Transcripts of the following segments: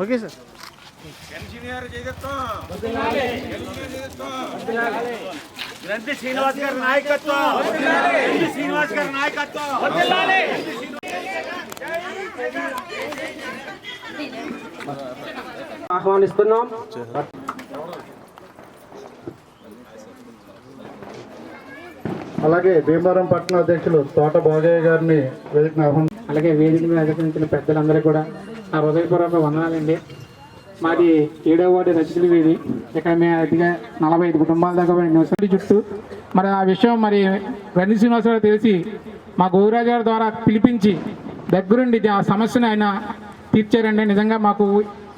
Okay sir గ్రంథి శ్రీనివాస్ గారి నాయకత్వం. శ్రీనివాస్ గారి నాయకత్వం. ఆహ్వానిస్తున్నాం. అలాగే భీమవరం పట్టణ అధ్యక్షులు తోట భోగయ్య గారిని వేదికను ఆహ్వానం అలాగే వేదిక మీద అధికరించిన పెద్దలందరూ కూడా నా హృదయపూర్వక వందనాలండి. మాది ఏడవ వార్డు రచితుల వీధి. ఇక్కడ మేము అతిగా నలభై ఐదు కుటుంబాల దాకా నివసించి చుట్టూ. మరి ఆ విషయం మరి రణి శ్రీనివాసరావు తెలిసి మా గోవిరాజు గారి ద్వారా పిలిపించి దగ్గరుండి ఆ సమస్యను ఆయన తీర్చారండి నిజంగా మాకు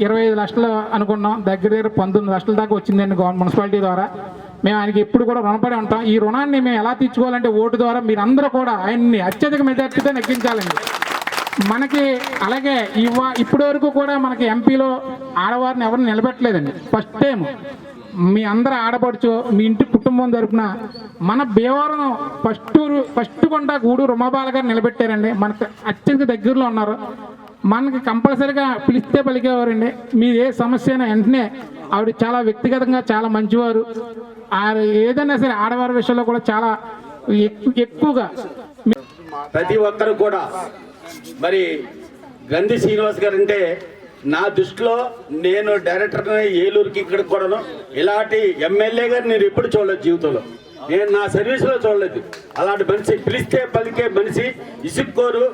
ఇరవై ఐదు లక్షలు అనుకున్నాం. దగ్గర దగ్గర పంతొమ్మిది లక్షల దాకా వచ్చిందండి గవర్నమెంట్ మున్సిపాలిటీ ద్వారా. మేము ఆయనకి ఎప్పుడు కూడా రుణపడి ఉంటాం. ఈ రుణాన్ని మేము ఎలా తీర్చుకోవాలంటే ఓటు ద్వారా మీరందరూ కూడా ఆయన్ని అత్యధిక మెజార్టీతో నెగ్గించాలండి. మనకి అలాగే ఇవ్వ ఇప్పటి వరకు కూడా మనకి ఎంపీలో ఆడవారిని ఎవరిని నిలబెట్టలేదండి. ఫస్ట్ టైం మీ అందరు ఆడపడుచు మీ ఇంటి కుటుంబం తరపున మన భీమవరం ఫస్ట్ ఫస్ట్ కొండ గూడు రుమాబాల గారు నిలబెట్టారండి. మనకు అత్యంత దగ్గరలో ఉన్నారు. మనకి కంపల్సరీగా పిలిస్తే పలికేవారండి. మీరు ఏ సమస్య అయినా వెంటనే ఆవిడ చాలా వ్యక్తిగతంగా చాలా మంచివారు. ఏదైనా సరే ఆడవారి విషయంలో కూడా చాలా ఎక్కు- ఎక్కువగా ప్రతి ఒక్కరు కూడా మరి గంధి శ్రీనివాస్ గారు అంటే నా దృష్టిలో నేను డైరెక్టర్ ఏలూరుకి ఇక్కడికి కూడాను ఇలాంటి ఎమ్మెల్యే గారు నేను ఎప్పుడు చూడలేదు జీవితంలో. నేను నా సర్వీస్లో చూడలేదు. అలాంటి మనిషి పిలిస్తే పలికే మనిషి ఇసుక్కోరు.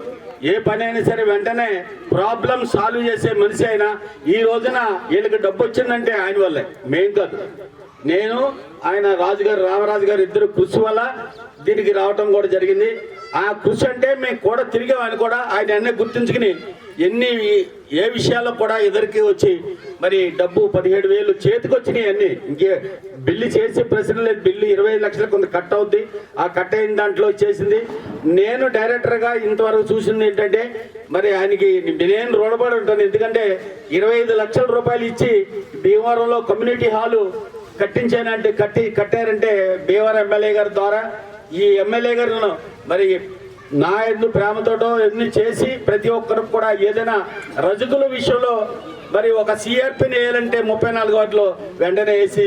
ఏ పని అయినా సరే వెంటనే ప్రాబ్లం సాల్వ్ చేసే మనిషి అయినా ఈ రోజున వీళ్ళకి డబ్బు వచ్చిందంటే ఆయన వల్లే. మేం కాదు. నేను ఆయన రాజుగారు రామరాజు గారు ఇద్దరు కృషి వల్ల దీనికి రావటం కూడా జరిగింది. ఆ కృషి అంటే మేము కూడా తిరిగాం కూడా ఆయన అన్నీ గుర్తించుకుని ఎన్ని ఏ విషయాల్లో కూడా ఎదురికి వచ్చి మరి డబ్బు పదిహేడు వేలు చేతికి వచ్చినాయి అన్ని. ఇంకే బిల్లు చేసే ప్రశ్న లేదు. బిల్లు ఇరవై ఐదు లక్షలు కొంత కట్ అవుద్ది. ఆ కట్ అయిన దాంట్లో చేసింది నేను డైరెక్టర్గా ఇంతవరకు చూసింది ఏంటంటే మరి ఆయనకి నేను రుణపడి ఉంటాను. ఎందుకంటే ఇరవై ఐదు లక్షల రూపాయలు ఇచ్చి భీమవరంలో కమ్యూనిటీ హాలు కట్టించానంటే కట్టి కట్టారంటే భీమవరం ఎమ్మెల్యే గారి ద్వారా. ఈ ఎమ్మెల్యే గారు మరి నా ప్రేమతోటో ఎన్ని చేసి ప్రతి ఒక్కరికి కూడా ఏదైనా రజకుల విషయంలో మరి ఒక సిఆర్పిని వేయాలంటే ముప్పై నాలుగు వాటిలో వెంటనే వేసి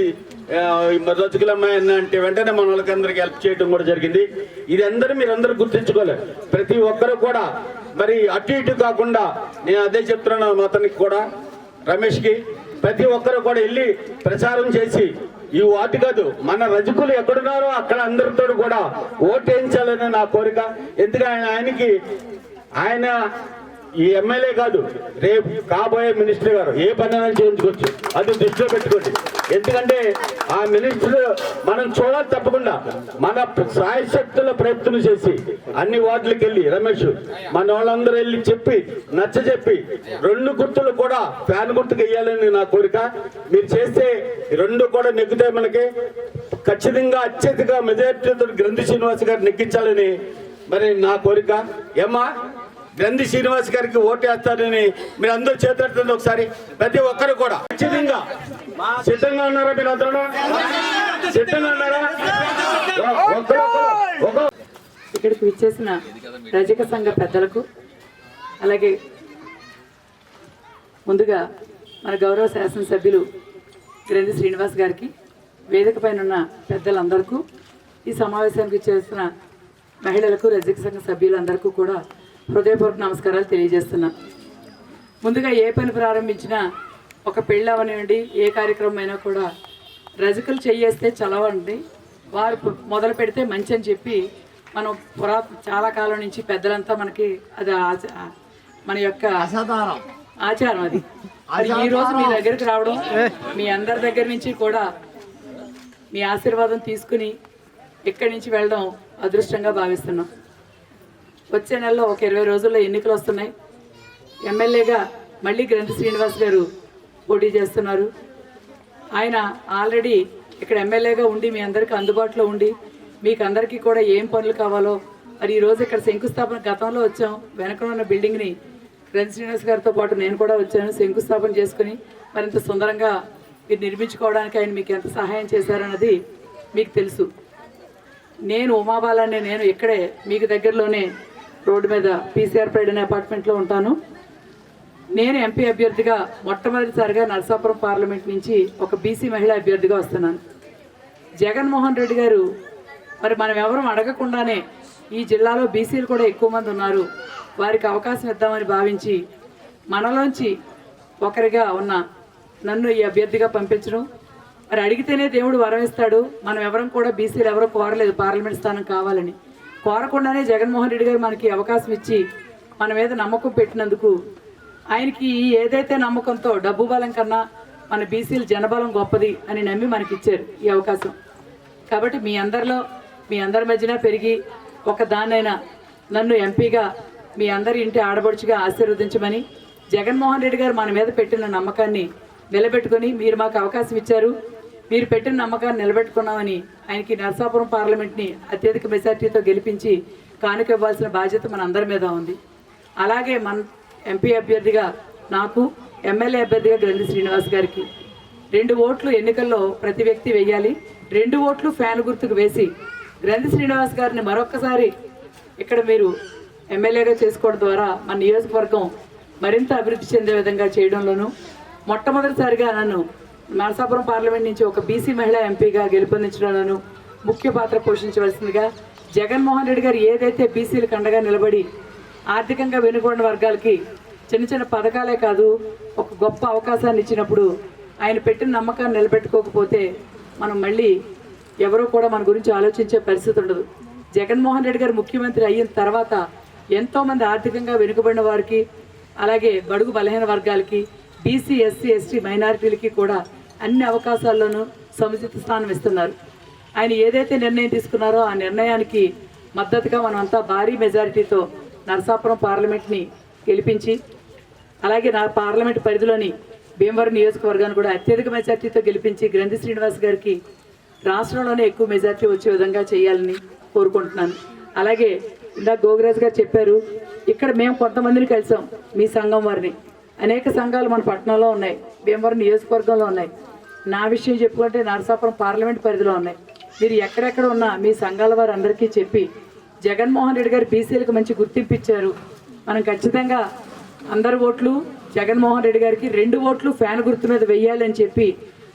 ఆ, మరి అమ్మాయి అంటే వెంటనే మన వాళ్ళకందరికీ హెల్ప్ చేయడం కూడా జరిగింది. ఇది అందరూ మీరు అందరూ ప్రతి ఒక్కరు కూడా మరి అటు ఇటు కాకుండా నేను అదే చెప్తున్నాను అతనికి కూడా రమేష్కి. ప్రతి ఒక్కరు కూడా వెళ్ళి ప్రచారం చేసి ఈ వాటి కాదు మన రజకులు ఎక్కడున్నారో అక్కడ అందరితో కూడా ఓటేయించాలని నా కోరిక. ఎందుకంటే ఆయన ఆయనకి ఆయన ఈ ఎమ్మెల్యే కాదు రేపు కాబోయే మినిస్టర్ గారు ఏ పని చేయించుకోవచ్చు. అది దృష్టిలో పెట్టుకోండి. ఎందుకంటే ఆ మినిస్టర్ మనం చూడాలి తప్పకుండా. మన సాయశక్తుల ప్రయత్నం చేసి అన్ని వార్డులకు వెళ్ళి రమేష్ మన వాళ్ళందరూ వెళ్ళి చెప్పి నచ్చ చెప్పి రెండు గుర్తులు కూడా ఫ్యాన్ గుర్తుకు వేయాలని నా కోరిక. మీరు చేస్తే ఈ రెండు కూడా నెగ్గుతాయి మనకి ఖచ్చితంగా అత్యధిక మెజార్టీతో గ్రంథి శ్రీనివాస్ గారు నెగ్గించాలని మరి నా కోరిక. ఏమ్మా? గ్రంథి శ్రీనివాస్ గారికి ఓటేస్తారని మీరు అందరూ చేతులెత్తండి ఒకసారి ప్రతి ఒక్కరు కూడా. ఖచ్చితంగా సిద్ధంగా ఉన్నారా మీరు అందరూ? సిద్ధంగా ఉన్నారా? ఇక్కడికి విచ్చేసిన రజక సంఘ పెద్దలకు అలాగే ముందుగా మన గౌరవ శాసనసభ్యులు గ్రంథి శ్రీనివాస్ గారికి వేదిక పైన ఉన్న పెద్దలందరికీ ఈ సమావేశానికి చేసిన మహిళలకు రజక సంఘ సభ్యులందరికీ కూడా హృదయపూర్వక నమస్కారాలు తెలియజేస్తున్నా. ముందుగా ఏ పని ప్రారంభించినా ఒక పెళ్ళి అవనివ్వండి ఏ కార్యక్రమం అయినా కూడా రజకులు చెయ్యేస్తే చలవండి. వారు మొదలు పెడితే మంచి అని చెప్పి మనం పురా చాలా కాలం నుంచి పెద్దలంతా మనకి అది ఆచ- మన యొక్క ఆచారం అది. ఈ రోజు మీ దగ్గరికి రావడం మీ అందరి దగ్గర నుంచి కూడా మీ ఆశీర్వాదం తీసుకుని ఇక్కడి నుంచి వెళ్ళడం అదృష్టంగా భావిస్తున్నాం. వచ్చే నెలలో ఒక ఇరవై రోజుల్లో ఎన్నికలు వస్తున్నాయి. ఎమ్మెల్యేగా మళ్ళీ గ్రంథి శ్రీనివాస్ గారు పోటీ చేస్తున్నారు. ఆయన ఆల్రెడీ ఇక్కడ ఎమ్మెల్యేగా ఉండి మీ అందరికీ అందుబాటులో ఉండి మీకు అందరికీ కూడా ఏం పనులు కావాలో మరి ఈరోజు ఇక్కడ శంకుస్థాపన గతంలో వచ్చాం. వెనక ఉన్న బిల్డింగ్ని గ్రంథ శ్రీనివాస్ గారితో పాటు నేను కూడా వచ్చాను శంకుస్థాపన చేసుకుని మరింత సుందరంగా మీరు నిర్మించుకోవడానికి ఆయన మీకు ఎంత సహాయం చేశారన్నది మీకు తెలుసు. నేను ఉమాబాలాన్ని నేను ఇక్కడే మీకు దగ్గరలోనే రోడ్డు మీద పీసీఆర్ ప్రైడ్ అనే అపార్ట్మెంట్లో ఉంటాను. నేను ఎంపీ అభ్యర్థిగా మొట్టమొదటిసారిగా నరసాపురం పార్లమెంట్ నుంచి ఒక బీసీ మహిళా అభ్యర్థిగా వస్తున్నాను. జగన్మోహన్ రెడ్డి గారు మరి మనం ఎవరం అడగకుండానే ఈ జిల్లాలో బీసీలు కూడా ఎక్కువ మంది ఉన్నారు. వారికి అవకాశం ఇద్దామని భావించి మనలోంచి ఒకరిగా ఉన్న నన్ను ఈ అభ్యర్థిగా పంపించడం. మరి అడిగితేనే దేవుడు వరం ఇస్తాడు. మనం ఎవరం కూడా బీసీలు ఎవరో కోరలేదు. పార్లమెంట్ స్థానం కావాలని. కోరకుండానే జగన్మోహన్ రెడ్డి గారు మనకి అవకాశం ఇచ్చి మన మీద నమ్మకం పెట్టినందుకు ఆయనకి ఏదైతే నమ్మకంతో డబ్బు బలం కన్నా మన బీసీల జనబలం గొప్పది అని నమ్మి మనకి ఇచ్చారు ఈ అవకాశం. కాబట్టి మీ అందరిలో మీ అందరి మధ్యన పెరిగి ఒక దాన్నైనా నన్ను ఎంపీగా మీ అందరి ఇంటి ఆడబడుచుగా ఆశీర్వదించమని జగన్మోహన్ రెడ్డి గారు మన మీద పెట్టిన నమ్మకాన్ని నిలబెట్టుకొని మీరు మాకు అవకాశం ఇచ్చారు. మీరు పెట్టిన నమ్మకాన్ని నిలబెట్టుకున్నామని ఆయనకి నరసాపురం పార్లమెంట్ని అత్యధిక మెజార్టీతో గెలిపించి కానుక ఇవ్వాల్సిన బాధ్యత మన అందరి మీద ఉంది. అలాగే మన ఎంపీ అభ్యర్థిగా నాకు ఎమ్మెల్యే అభ్యర్థిగా గ్రంథి శ్రీనివాస్ గారికి రెండు ఓట్లు ఎన్నికల్లో ప్రతి వ్యక్తి వెయ్యాలి రెండు ఓట్లు ఫ్యాన్ గుర్తుకు వేసి గ్రంథి శ్రీనివాస్ గారిని మరొక్కసారి ఇక్కడ మీరు ఎమ్మెల్యేగా చేసుకోవడం ద్వారా మన నియోజకవర్గం మరింత అభివృద్ధి చెందే విధంగా చేయడంలోనూ మొట్టమొదటిసారిగా నన్ను నరసాపురం పార్లమెంట్ నుంచి ఒక బీసీ మహిళా ఎంపీగా గెలుపొందించడంలోనూ ముఖ్య పాత్ర పోషించవలసిందిగా జగన్మోహన్ రెడ్డి గారు ఏదైతే బీసీలకు అండగా నిలబడి ఆర్థికంగా వెనుకబడిన వర్గాలకి చిన్న చిన్న పథకాలే కాదు ఒక గొప్ప అవకాశాన్ని ఇచ్చినప్పుడు ఆయన పెట్టిన నమ్మకాన్ని నిలబెట్టుకోకపోతే మనం మళ్ళీ ఎవరూ కూడా మన గురించి ఆలోచించే పరిస్థితి ఉండదు. జగన్మోహన్ రెడ్డి గారు ముఖ్యమంత్రి అయిన తర్వాత ఎంతోమంది ఆర్థికంగా వెనుకబడిన వారికి అలాగే బడుగు బలహీన వర్గాలకి బీసీ ఎస్సీ ఎస్టీ మైనారిటీలకి కూడా అన్ని అవకాశాల్లోనూ సముచిత స్థానం ఇస్తున్నారు. ఆయన ఏదైతే నిర్ణయం తీసుకున్నారో ఆ నిర్ణయానికి మద్దతుగా మనమంతా భారీ మెజారిటీతో నరసాపురం పార్లమెంట్ని గెలిపించి అలాగే నా పార్లమెంట్ పరిధిలోని భీమవరం నియోజకవర్గాన్ని కూడా అత్యధిక మెజార్టీతో గెలిపించి గ్రంథి శ్రీనివాస్ గారికి రాష్ట్రంలోనే ఎక్కువ మెజార్టీ వచ్చే విధంగా చేయాలని కోరుకుంటున్నాను. అలాగే ఇందాక గోగిరాజ్ గారు చెప్పారు ఇక్కడ మేము కొంతమందిని కలిసాం మీ సంఘం వారిని. అనేక సంఘాలు మన పట్టణంలో ఉన్నాయి భీమవరం నియోజకవర్గంలో ఉన్నాయి. నా విషయం చెప్పుకుంటే నరసాపురం పార్లమెంట్ పరిధిలో ఉన్నాయి. మీరు ఎక్కడెక్కడ ఉన్నా మీ సంఘాల వారు అందరికీ చెప్పి జగన్మోహన్ రెడ్డి గారు బీసీలకు మంచి గుర్తింపు ఇచ్చారు. మనం ఖచ్చితంగా అందరి ఓట్లు జగన్మోహన్ రెడ్డి గారికి రెండు ఓట్లు ఫ్యాన్ గుర్తు మీద వెయ్యాలని చెప్పి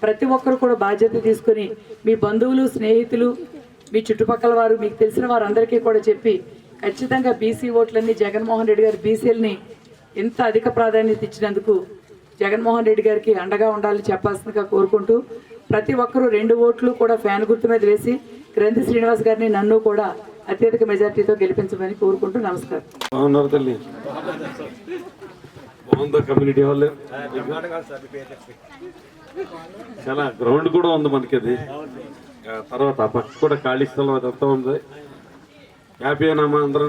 ప్రతి ఒక్కరు కూడా బాధ్యత తీసుకొని మీ బంధువులు స్నేహితులు మీ చుట్టుపక్కల వారు మీకు తెలిసిన వారందరికీ కూడా చెప్పి ఖచ్చితంగా బీసీ ఓట్లన్నీ జగన్మోహన్ రెడ్డి గారు బీసీలని ఇంత అధిక ప్రాధాన్యత ఇచ్చినందుకు జగన్మోహన్ రెడ్డి గారికి అండగా ఉండాలని చెప్పాల్సిందిగా కోరుకుంటూ ప్రతి ఒక్కరూ రెండు ఓట్లు కూడా ఫ్యాన్ గుర్తు మీద వేసి గ్రంథి శ్రీనివాస్ గారిని నన్ను కూడా అత్యధిక మెజార్టీతో గెలిపించమని కోరుకుంటూ నమస్కారం. బాగున్నారు తల్లి. బాగుందా కమ్యూనిటీ హాల్? చాలా గ్రౌండ్ కూడా ఉంది మనకి అది తర్వాత ఆ పక్క కూడా ఖాళీ స్థలం అదంతా ఉంది. హ్యాపీయేనామా అందరూ?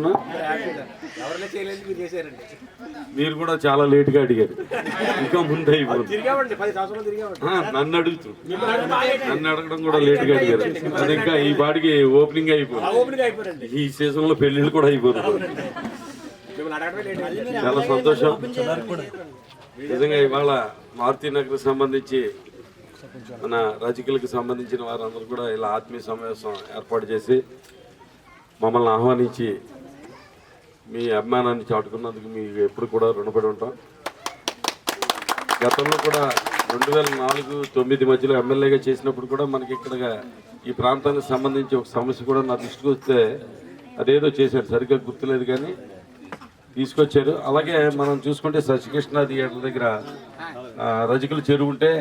మీరు కూడా చాలా లేట్గా అడిగారు. ఇంకా ముందు అయిపోతుంది నన్ను అడుగుతూ. నన్ను అడగడం కూడా లేట్గా అడిగారు. అది ఇంకా ఈ పాటికి ఓపెనింగ్ అయిపోయింది. ఈ సీజన్లో పెళ్ళిళ్ళు కూడా అయిపోతుంది చాలా సంతోషం. నిజంగా ఇవాళ మారుతి నగర్ సంబంధించి మన రజకులకు సంబంధించిన వారందరూ కూడా ఇలా ఆత్మీయ సమావేశం ఏర్పాటు చేసి మమ్మల్ని ఆహ్వానించి మీ అభిమానాన్ని చాటుకున్నందుకు మీకు ఎప్పుడు కూడా రుణపడి ఉంటాం. గతంలో కూడా రెండు వేల నాలుగు తొమ్మిది మధ్యలో ఎమ్మెల్యేగా చేసినప్పుడు కూడా మనకి ఇక్కడ ఈ ప్రాంతానికి సంబంధించి ఒక సమస్య కూడా నా దృష్టికి వస్తే అదేదో చేశారు. సరిగ్గా గుర్తులేదు కానీ తీసుకొచ్చారు. అలాగే మనం చూసుకుంటే సచికృష్ణ థియేటర్ దగ్గర రజకులు రజకుల చెరువు ఉంటే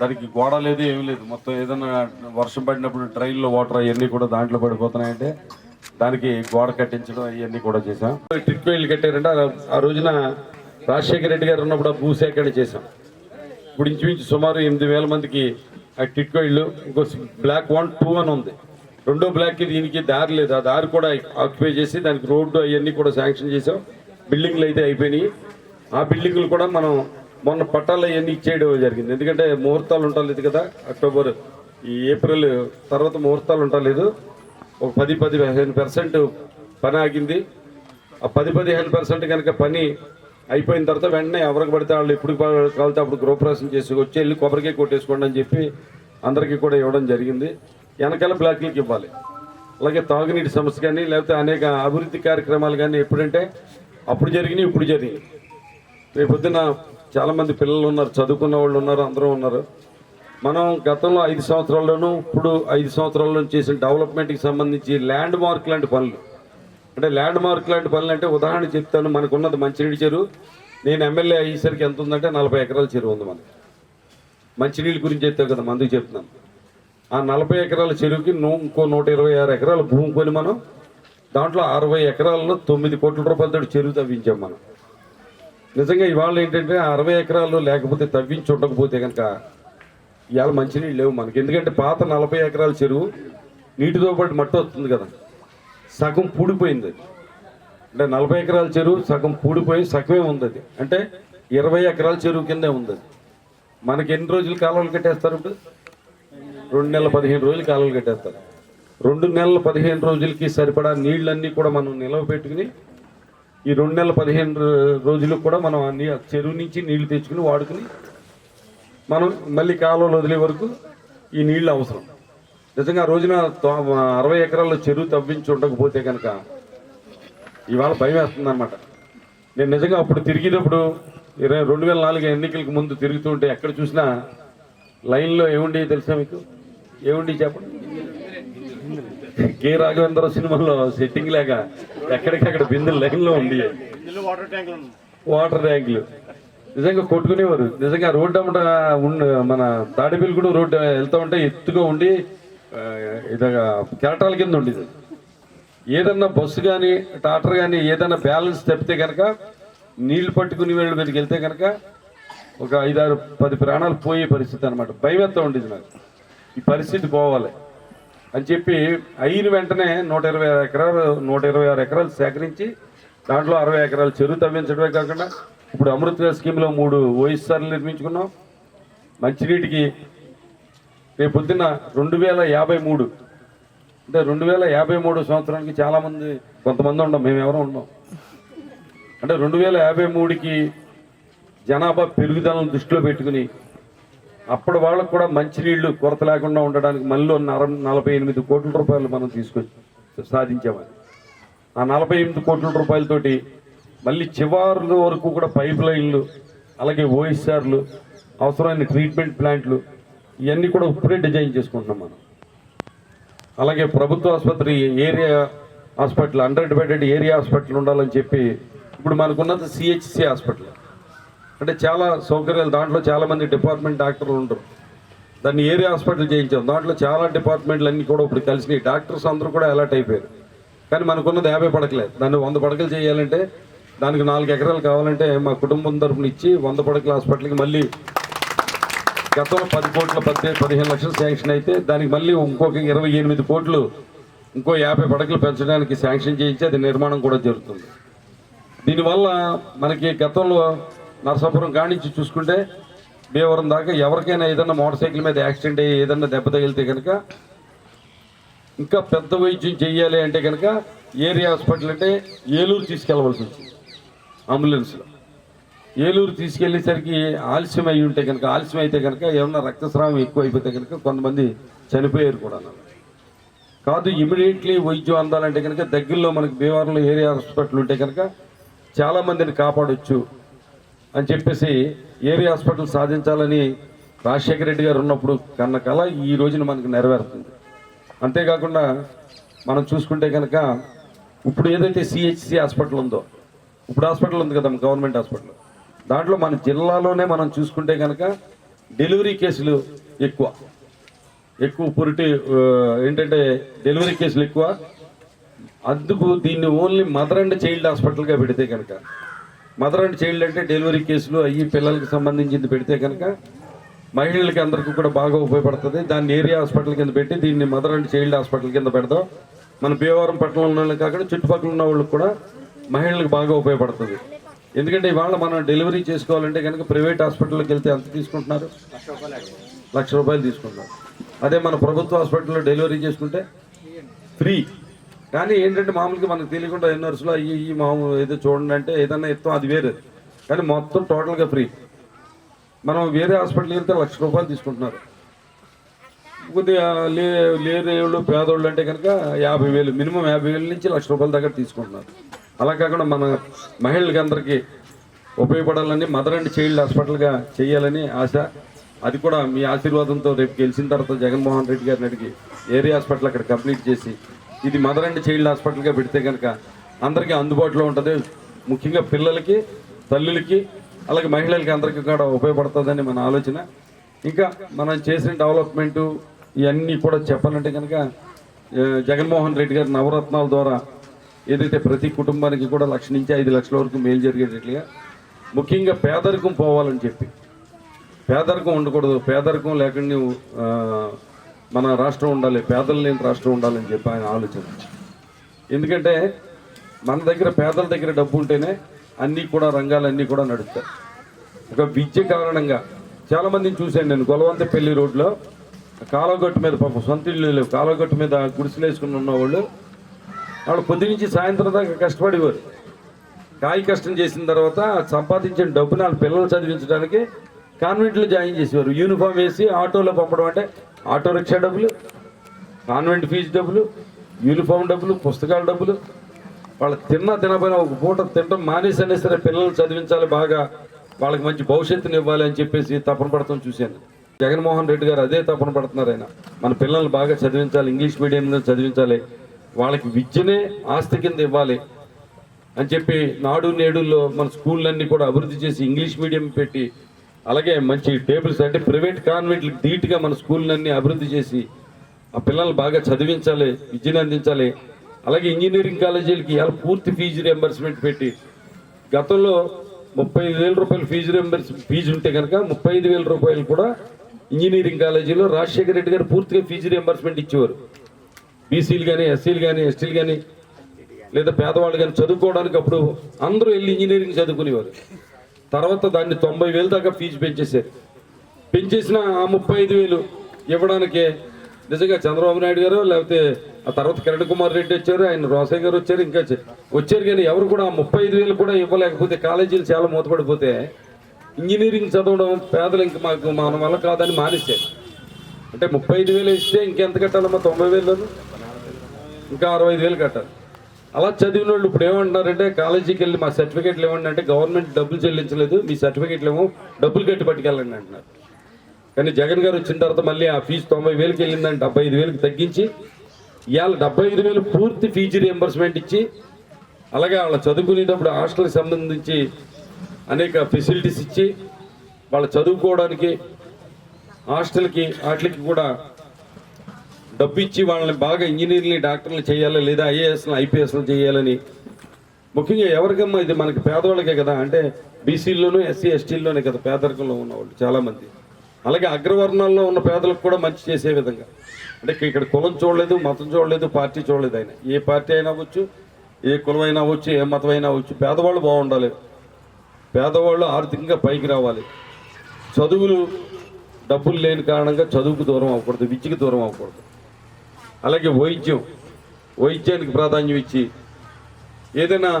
దానికి గోడ లేదు ఏమీ లేదు. మొత్తం ఏదైనా వర్షం పడినప్పుడు ట్రైన్లో వాటర్ అవన్నీ కూడా దాంట్లో పడిపోతున్నాయంటే దానికి గోడ కట్టించడం అవన్నీ కూడా చేసాం ట్రిప్ కట్టారంటే ఆ- రోజున రాజశేఖర రెడ్డి గారు ఉన్నప్పుడు ఆ భూసేకరణ చేసాం ఇప్పుడు ఇంచుమించు సుమారు ఎనిమిది వేల మందికి ఆ టిట్కో ఇంకో బ్లాక్ వన్ టూ అని ఉంది. రెండో బ్లాక్కి దీనికి దారి లేదు. ఆ దారి కూడా ఆక్యుపై చేసి దానికి రోడ్డు అవన్నీ కూడా శాంక్షన్ చేసాం బిల్డింగ్లు అయితే అయిపోయినాయి. ఆ బిల్డింగ్లు కూడా మనం మొన్న పట్టాలు అవన్నీ ఇచ్చేయడం జరిగింది. ఎందుకంటే ముహూర్తాలు ఉండలేదు కదా అక్టోబర్ ఈ ఏప్రిల్ తర్వాత ముహూర్తాలు ఉండలేదు ఒక పది పది పదిహేను పర్సెంట్ పని ఆగింది. ఆ పది పదిహేను పర్సెంట్ కనుక పని అయిపోయిన తర్వాత వెంటనే ఎవరికి పడితే వాళ్ళు ఎప్పుడు కావాలితే అప్పుడు గృహప్రవేశం చేసి వచ్చి వెళ్ళి కొబ్బరికాయ కొట్టేసుకోండి అని చెప్పి అందరికీ కూడా ఇవ్వడం జరిగింది. వెనకాల బ్లాక్లకి ఇవ్వాలి. అలాగే తాగునీటి సమస్య కానీ లేకపోతే అనేక అభివృద్ధి కార్యక్రమాలు కానీ ఎప్పుడంటే అప్పుడు జరిగినాయి ఇప్పుడు జరిగినాయి. రేపు పొద్దున చాలామంది పిల్లలు ఉన్నారు చదువుకున్న వాళ్ళు ఉన్నారు అందరూ ఉన్నారు. మనం గతంలో ఐదు సంవత్సరాల్లోనూ ఇప్పుడు ఐదు సంవత్సరాల్లో చేసిన డెవలప్మెంట్కి సంబంధించి ల్యాండ్ మార్క్ లాంటి పనులు. అంటే ల్యాండ్ మార్క్ లాంటి పనులు అంటే ఉదాహరణ చెప్తాను మనకున్నది మంచినీటి చెరువు. నేను ఎమ్మెల్యే అయ్యేసరికి ఎంత ఉందంటే నలభై ఎకరాల చెరువు ఉంది మనకి. మంచినీళ్ళ గురించి చెప్తావు కదా మందుకు చెప్తున్నాను. ఆ నలభై ఎకరాల చెరువుకి నూ- ఇంకో నూట ఇరవై ఆరు ఎకరాల భూమి కొని మనం దాంట్లో అరవై ఎకరాల్లో తొమ్మిది కోట్ల రూపాయలతో చెరువు తవ్వించాం మనం. నిజంగా ఇవాళ ఏంటంటే అరవై ఎకరాల్లో లేకపోతే తవ్వించి ఉండకపోతే కనుక ఇవాళ మంచినీళ్ళు లేవు మనకి. ఎందుకంటే పాత నలభై ఎకరాల చెరువు నీటితో పాటు మట్టి వస్తుంది కదా. సగం పూడిపోయింది. అది అంటే నలభై ఎకరాల చెరువు సగం పూడిపోయి సగమే ఉంది అది. అంటే ఇరవై ఎకరాల చెరువు కిందే ఉంది అది. మనకి ఎన్ని రోజులు కాలువలు కట్టేస్తారు ఇప్పుడు? రెండు నెలల పదిహేను రోజులు కాలువలు కట్టేస్తారు. రెండు నెలల పదిహేను రోజులకి సరిపడా నీళ్ళన్నీ కూడా మనం నిల్వ పెట్టుకుని ఈ రెండు నెలల పదిహేను రోజులకు కూడా మనం ఆ చెరువు నుంచి నీళ్ళు తెచ్చుకుని వాడుకుని మనం మళ్ళీ కాలువలు వదిలే వరకు ఈ నీళ్ళు అవసరం. నిజంగా రోజున అరవై ఎకరాల్లో చెరువు తవ్వించి ఉండకపోతే కనుక ఇవాళ భయం వేస్తుంది అనమాట నేను నిజంగా అప్పుడు తిరిగినప్పుడు ఇరవై రెండు వేల నాలుగు ఎన్నికలకు ముందు తిరుగుతుంటే ఎక్కడ చూసినా లైన్లో ఏముండి తెలుసా మీకు? ఏముండి చెప్పండి? కె రాఘవేంద్ర సినిమాలో సెట్టింగ్ లేక ఎక్కడికక్కడ బిందెలు లైన్లో ఉండి వాటర్ ట్యాంకులు. నిజంగా కొట్టుకునేవారు. నిజంగా రోడ్డు అమ్మట మన తాడిపిల్లి కూడా రోడ్డు వెళ్తూ ఉంటే ఎత్తుగా ఉండి ఇదగా కెరటాల కింద ఉండేది. ఏదన్నా బస్సు కానీ టాటర్ కానీ ఏదన్నా బ్యాలెన్స్ తప్పితే కనుక నీళ్ళు పట్టుకుని వెళ్ళి మీదకి వెళ్తే కనుక ఒక ఐదారు పది ప్రాణాలు పోయే పరిస్థితి అనమాట భయం ఎంత ఉండేది నాకు ఈ పరిస్థితి పోవాలి అని చెప్పి అయిన వెంటనే నూట ఇరవై ఆరు ఎకరాలు నూట ఇరవై ఆరు ఎకరాలు సేకరించి దాంట్లో అరవై ఎకరాలు చెరువు తవ్వించడమే కాకుండా ఇప్పుడు అమృత స్కీమ్లో మూడు ఓఎస్ఆర్లు నిర్మించుకున్నాం. మంచినీటికి రేపు పొద్దున్న రెండు వేల యాభై మూడు. అంటే రెండు వేల యాభై మూడు సంవత్సరానికి చాలామంది కొంతమంది ఉండం మేము ఎవరో ఉన్నాం అంటే రెండు వేల యాభై మూడుకి జనాభా పెరుగుదలను దృష్టిలో పెట్టుకుని అప్పటి వాళ్ళకు కూడా మంచినీళ్ళు కొరత లేకుండా ఉండడానికి మళ్ళీ నర నలభై ఎనిమిది కోట్ల రూపాయలు మనం తీసుకొచ్చి సాధించామని ఆ నలభై ఎనిమిది కోట్ల రూపాయలతోటి మళ్ళీ చివరి వరకు కూడా పైప్ లైన్లు అలాగే ఓఎస్ఆర్లు అవసరమైన ట్రీట్మెంట్ ప్లాంట్లు ఇవన్నీ కూడా ఇప్పుడే డిజైన్ చేసుకుంటున్నాం మనం. అలాగే ప్రభుత్వ ఆసుపత్రి area hospital under bedded area hospital ఉండాలని చెప్పి ఇప్పుడు మనకున్నది సిహెచ్సి హాస్పిటల్. అంటే చాలా సౌకర్యాలు దాంట్లో చాలామంది డిపార్ట్మెంట్ డాక్టర్లు ఉంటారు దాన్ని ఏరియా హాస్పిటల్ చేయించాం. దాంట్లో చాలా డిపార్ట్మెంట్లు అన్నీ కూడా ఇప్పుడు కలిసినాయి. డాక్టర్స్ అందరూ కూడా అలర్ట్ అయిపోయారు. కానీ మనకున్నది యాభై పడకలేదు దాన్ని వంద పడకలు చేయాలంటే దానికి నాలుగు ఎకరాలు కావాలంటే మా కుటుంబం తరపున ఇచ్చి వంద పడకల హాస్పిటల్కి మళ్ళీ గతంలో పది కోట్ల పది పదిహేను లక్షలు శాంక్షన్ అయితే దానికి మళ్ళీ ఇంకొక ఇరవై ఎనిమిది కోట్లు ఇంకో యాభై పడకలు పెంచడానికి శాంక్షన్ చేయించి అది నిర్మాణం కూడా జరుగుతుంది. దీనివల్ల మనకి గతంలో నరసాపురం కానించి చూసుకుంటే భీవరం దాకా ఎవరికైనా ఏదైనా మోటార్ సైకిల్ మీద యాక్సిడెంట్ అయ్యి ఏదైనా దెబ్బ తగిలితే కనుక ఇంకా పెద్ద వైద్యం చేయాలి అంటే కనుక ఏరియా హాస్పిటల్ అంటే ఏలూరు తీసుకెళ్ళవలసి వచ్చింది. అంబులెన్స్లో. ఏలూరు తీసుకెళ్ళేసరికి ఆలస్యం అయి ఉంటే కనుక ఆలస్యం అయితే కనుక ఏమన్నా రక్తస్రావం ఎక్కువ అయిపోతే కనుక కొంతమంది చనిపోయారు కూడా కాదు ఇమీడియట్లీ వైద్యం అందాలంటే కనుక దగ్గరలో మనకి భీమవరంలో ఏరియా హాస్పిటల్ ఉంటే కనుక చాలామందిని కాపాడొచ్చు అని చెప్పేసి ఏరియా హాస్పిటల్ సాధించాలని రాజశేఖర రెడ్డి గారు ఉన్నప్పుడు కన్న కళ ఈ రోజున మనకు నెరవేరుతుంది. అంతేకాకుండా మనం చూసుకుంటే కనుక ఇప్పుడు ఏదైతే సిహెచ్సి హాస్పిటల్ ఉందో ఇప్పుడు హాస్పిటల్ ఉంది కదా గవర్నమెంట్ హాస్పిటల్. దాంట్లో మన జిల్లాలోనే మనం చూసుకుంటే కనుక డెలివరీ కేసులు ఎక్కువ. ఎక్కువ పురిటి ఏంటంటే డెలివరీ కేసులు ఎక్కువ. అందుకు దీన్ని ఓన్లీ మదర్ అండ్ చైల్డ్ హాస్పిటల్గా పెడితే కనుక మదర్ అండ్ చైల్డ్ అంటే డెలివరీ కేసులు అయ్యి పిల్లలకి సంబంధించింది పెడితే కనుక మహిళలకి అందరికీ కూడా బాగా ఉపయోగపడుతుంది. దాన్ని ఏరియా హాస్పిటల్ కింద పెట్టి దీన్ని మదర్ అండ్ చైల్డ్ హాస్పిటల్ కింద పెడదాం. మన భీమవరం పట్టణంలో ఉన్న వాళ్ళకి కాకుండా చుట్టుపక్కల ఉన్న వాళ్ళకి కూడా మహిళలకు బాగా ఉపయోగపడుతుంది. ఎందుకంటే ఇవాళ మనం డెలివరీ చేసుకోవాలంటే కనుక ప్రైవేట్ హాస్పిటల్కి వెళ్తే ఎంత తీసుకుంటున్నారు? లక్ష రూపాయలు తీసుకుంటున్నారు. అదే మన ప్రభుత్వ హాస్పిటల్లో డెలివరీ చేసుకుంటే ఫ్రీ. కానీ ఏంటంటే మామూలుగా మనకు తెలియకుండా ఎన్ని నర్సులు అయ్యి ఈ మామూలు ఏదో చూడండి అంటే ఏదన్నా ఎత్తాం అది వేరే. కానీ మొత్తం టోటల్గా ఫ్రీ. మనం వేరే హాస్పిటల్కి వెళ్తే లక్ష రూపాయలు తీసుకుంటున్నారు. కొద్దిగా లే లేదేళ్ళు పేదోళ్ళు అంటే కనుక యాభై వేలు మినిమం యాభై వేల నుంచి లక్ష రూపాయల దగ్గర తీసుకుంటున్నారు. అలా కాకుండా మన మహిళలకి అందరికీ ఉపయోగపడాలని మదర్ అండ్ చైల్డ్ హాస్పిటల్గా చేయాలని ఆశ. అది కూడా మీ ఆశీర్వాదంతో రేపు గెలిచిన తర్వాత జగన్మోహన్ రెడ్డి గారిని అడిగి ఏరియా హాస్పిటల్ అక్కడ కంప్లీట్ చేసి ఇది మదర్ అండ్ చైల్డ్ హాస్పిటల్గా పెడితే కనుక అందరికీ అందుబాటులో ఉంటుంది. ముఖ్యంగా పిల్లలకి తల్లులకి అలాగే మహిళలకి అందరికీ కూడా ఉపయోగపడుతుందని మన ఆలోచన. ఇంకా మనం చేసిన డెవలప్మెంటు ఇవన్నీ కూడా చెప్పాలంటే కనుక జగన్మోహన్ రెడ్డి గారి నవరత్నాల ద్వారా ఏదైతే ప్రతి కుటుంబానికి కూడా లక్ష నుంచి ఐదు లక్షల వరకు మేలు జరిగేటట్లుగా ముఖ్యంగా పేదరికం పోవాలని చెప్పి. పేదరికం ఉండకూడదు. పేదరికం లేకుండా మన రాష్ట్రం ఉండాలి. పేదలు లేని రాష్ట్రం ఉండాలని చెప్పి ఆయన ఆలోచన ఎందుకంటే మన దగ్గర పేదల దగ్గర డబ్బు ఉంటేనే అన్నీ కూడా రంగాలన్నీ కూడా నడుస్తాయి. ఒక విద్య కారణంగా చాలామందిని చూశాను నేను. గొలవంతపల్లి రోడ్లో కాలగట్టు మీద పాపం సొంత ఇల్లు లేవు. కాలగట్టు మీద గుడిసెలు వేసుకుని ఉన్నవాళ్ళు వాళ్ళు పొద్దు నుంచి సాయంత్రం దాకా కష్టపడేవారు. కాయ కష్టం చేసిన తర్వాత సంపాదించిన డబ్బుని వాళ్ళ పిల్లలు చదివించడానికి కాన్వెంట్లో జాయిన్ చేసేవారు. యూనిఫామ్ వేసి ఆటోలో పంపడం అంటే ఆటో రిక్షా డబ్బులు కాన్వెంట్ ఫీజు డబ్బులు యూనిఫామ్ డబ్బులు పుస్తకాల డబ్బులు. వాళ్ళు తిన్నా తినపోయినా ఒక పూట తినడం మానేసైనా సరే పిల్లలు చదివించాలి బాగా వాళ్ళకి మంచి భవిష్యత్తుని ఇవ్వాలి అని చెప్పేసి తపన పడతాం చూశాను. జగన్మోహన్ రెడ్డి గారు అదే తపన పడుతున్నారు ఆయన. మన పిల్లల్ని బాగా చదివించాలి ఇంగ్లీష్ మీడియంలో చదివించాలి వాళ్ళకి విద్యనే ఆస్తి కింద ఇవ్వాలి అని చెప్పి నాడు నేడుల్లో మన స్కూళ్ళన్నీ కూడా అభివృద్ధి చేసి ఇంగ్లీష్ మీడియం పెట్టి అలాగే మంచి టేబుల్స్ అంటే ప్రైవేట్ కాన్వెంట్లకు ధీటుగా మన స్కూళ్ళన్నీ అభివృద్ధి చేసి ఆ పిల్లల్ని బాగా చదివించాలి విద్యను అందించాలి. అలాగే ఇంజనీరింగ్ కాలేజీలకి ఇలా పూర్తి ఫీజు రియంబర్స్మెంట్ పెట్టి గతంలో ముప్పై ఐదు వేల రూపాయలు ఫీజు రియంబర్స్ ఫీజు ఉంటే కనుక ముప్పై ఐదు వేల రూపాయలు కూడా ఇంజనీరింగ్ కాలేజీలో రాజశేఖర రెడ్డి గారు పూర్తిగా ఫీజు రియంబర్స్మెంట్ ఇచ్చేవారు. బీసీలు కానీ ఎస్సీలు కానీ ఎస్టీలు కానీ లేదా పేదవాళ్ళు కానీ చదువుకోవడానికి అప్పుడు అందరూ వెళ్ళి ఇంజనీరింగ్ చదువుకునేవారు. తర్వాత దాన్ని తొంభై వేలు దాకా ఫీజు పెంచేశారు. పెంచేసిన ఆ ముప్పై ఐదు వేలు ఇవ్వడానికి నిజంగా చంద్రబాబు నాయుడు గారు లేకపోతే ఆ తర్వాత కిరణ్ కుమార్ రెడ్డి వచ్చారు ఆయన రోసయ్య గారు వచ్చారు ఇంకా వచ్చారు కానీ ఎవరు కూడా ఆ ముప్పై ఐదు వేలు కూడా ఇవ్వలేకపోతే కాలేజీలు చాలా మూతపడిపోతే ఇంజనీరింగ్ చదవడం పేదలు ఇంక మాకు మన వల్ల కాదని మానేశారు. అంటే ముప్పై ఐదు వేలు ఇస్తే ఇంకెంత కట్టాలమ్మా? తొంభై వేలు ఇంకా అరవై ఐదు వేలు కట్టాలి. అలా చదివిన వాళ్ళు ఇప్పుడు ఏమంటున్నారంటే కాలేజీకి వెళ్ళి మా సర్టిఫికేట్లు ఇవ్వండి అంటే గవర్నమెంట్ డబ్బులు చెల్లించలేదు మీ సర్టిఫికేట్లు ఏమో డబ్బులు కట్టి పట్టుకెళ్ళండి అంటున్నారు. కానీ జగన్ గారు వచ్చిన తర్వాత మళ్ళీ ఆ ఫీజు తొంభై వేలకి వెళ్ళిందని డెబ్బై ఐదు వేలకు తగ్గించి ఇవాళ డెబ్బై ఐదు వేలు పూర్తి ఫీజు రియంబర్స్మెంట్ ఇచ్చి అలాగే వాళ్ళ చదువుకునేటప్పుడు హాస్టల్కి సంబంధించి అనేక ఫెసిలిటీస్ ఇచ్చి వాళ్ళ చదువుకోవడానికి హాస్టల్కి వాటికి కూడా డబ్బు ఇచ్చి వాళ్ళని బాగా ఇంజనీర్లు డాక్టర్లు చేయాలి లేదా ఐఏఎస్లు ఐపీఎస్లు చేయాలని? ముఖ్యంగా ఎవరికమ్మా ఇది మనకి పేదవాళ్ళకే కదా? అంటే బీసీల్లోనూ ఎస్సీ ఎస్టీల్లోనే కదా పేదరికంలో ఉన్నవాళ్ళు చాలామంది. అలాగే అగ్రవర్ణాల్లో ఉన్న పేదలకు కూడా మంచి చేసే విధంగా. అంటే ఇక్కడ కులం చూడలేదు మతం చూడలేదు పార్టీ చూడలేదు ఆయన. ఏ పార్టీ అయినా అవ్వచ్చు ఏ కులం అయినా అవ్వచ్చు ఏ మతం అయినా అవ్వచ్చు పేదవాళ్ళు బాగుండాలి. పేదవాళ్ళు ఆర్థికంగా పైకి రావాలి. చదువులు డబ్బులు లేని కారణంగా చదువుకు దూరం అవ్వకూడదు విద్యకు దూరం అవ్వకూడదు. అలాగే వైద్యం. వైద్యానికి ప్రాధాన్యం ఇచ్చి ఏదైనా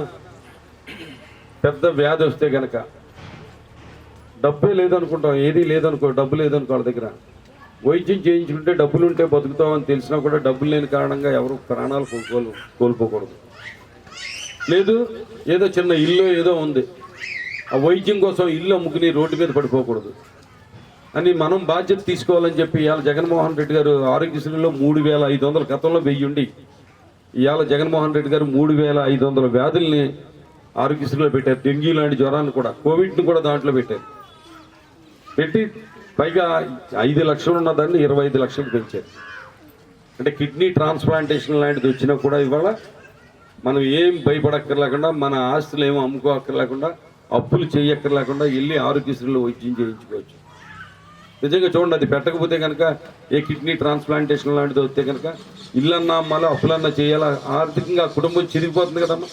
పెద్ద వ్యాధి వస్తే కనుక డబ్బే లేదనుకుంటాం ఏది లేదనుకో డబ్బు లేదనుకో వాళ్ళ దగ్గర. వైద్యం చేయించుకుంటే డబ్బులు ఉంటే బతుకుతామని తెలిసినా కూడా డబ్బులు లేని కారణంగా ఎవరు ప్రాణాలు కోల్పోలు కోల్పోకూడదు. లేదు ఏదో చిన్న ఇల్లు ఏదో ఉంది. ఆ వైద్యం కోసం ఇల్లు అమ్ముకుని రోడ్డు మీద పడిపోకూడదు. అని మనం బాధ్యత తీసుకోవాలని చెప్పి ఇవాళ జగన్మోహన్ రెడ్డి గారు ఆరోగ్యశ్రీలో మూడు వేల ఐదు వందల గతంలో వెయ్యి ఉండి ఇవాళ జగన్మోహన్ రెడ్డి గారు మూడు వేల ఐదు వందల వ్యాధుల్ని ఆరోగ్యశ్రీలో పెట్టారు. డెంగ్యూ లాంటి జ్వరాన్ని కూడా కోవిడ్ని కూడా దాంట్లో పెట్టారు. పెట్టి పైగా ఐదు లక్షలు ఉన్న దాన్ని ఇరవై ఐదు లక్షలు పెంచారు. అంటే కిడ్నీ ట్రాన్స్ప్లాంటేషన్ లాంటిది వచ్చినా కూడా ఇవాళ మనం ఏం భయపడక్కర్లేకుండా మన ఆస్తులు ఏమో అమ్ముకోక్కర్లేకుండా అప్పులు చేయక్కర్లేకుండా వెళ్ళి ఆరోగ్యశ్రీలో వైద్యం చేయించుకోవచ్చు. నిజంగా చూడండి అది పెట్టకపోతే కనుక ఏ కిడ్నీ ట్రాన్స్ప్లాంటేషన్ లాంటిది వస్తే కనుక ఇల్లన్నా మళ్ళీ అప్పులన్నా చేయాలా? ఆర్థికంగా కుటుంబం చిరిగిపోతుంది కదమ్మా.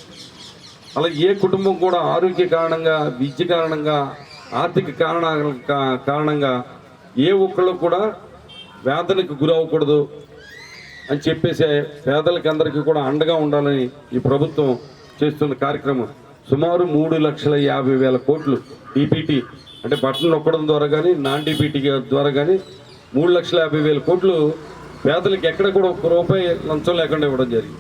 అలా ఏ కుటుంబం కూడా ఆరోగ్య కారణంగా విద్య కారణంగా ఆర్థిక కారణ కా- కారణంగా ఏ ఒక్కళ్ళు కూడా వేదనకు గురవ్వకూడదు అని చెప్పేసి పేదలకి అందరికీ కూడా అండగా ఉండాలని ఈ ప్రభుత్వం చేస్తున్న కార్యక్రమం. సుమారు మూడు లక్షల యాభై వేల కోట్లు డిపిటి అంటే బట్టలు నొక్కడం ద్వారా కానీ నాన్ ద్వారా కానీ మూడు లక్షల యాభై వేల కోట్లు పేదలకు ఎక్కడ కూడా ఒక్క రూపాయి లంచం లేకుండా ఇవ్వడం జరిగింది.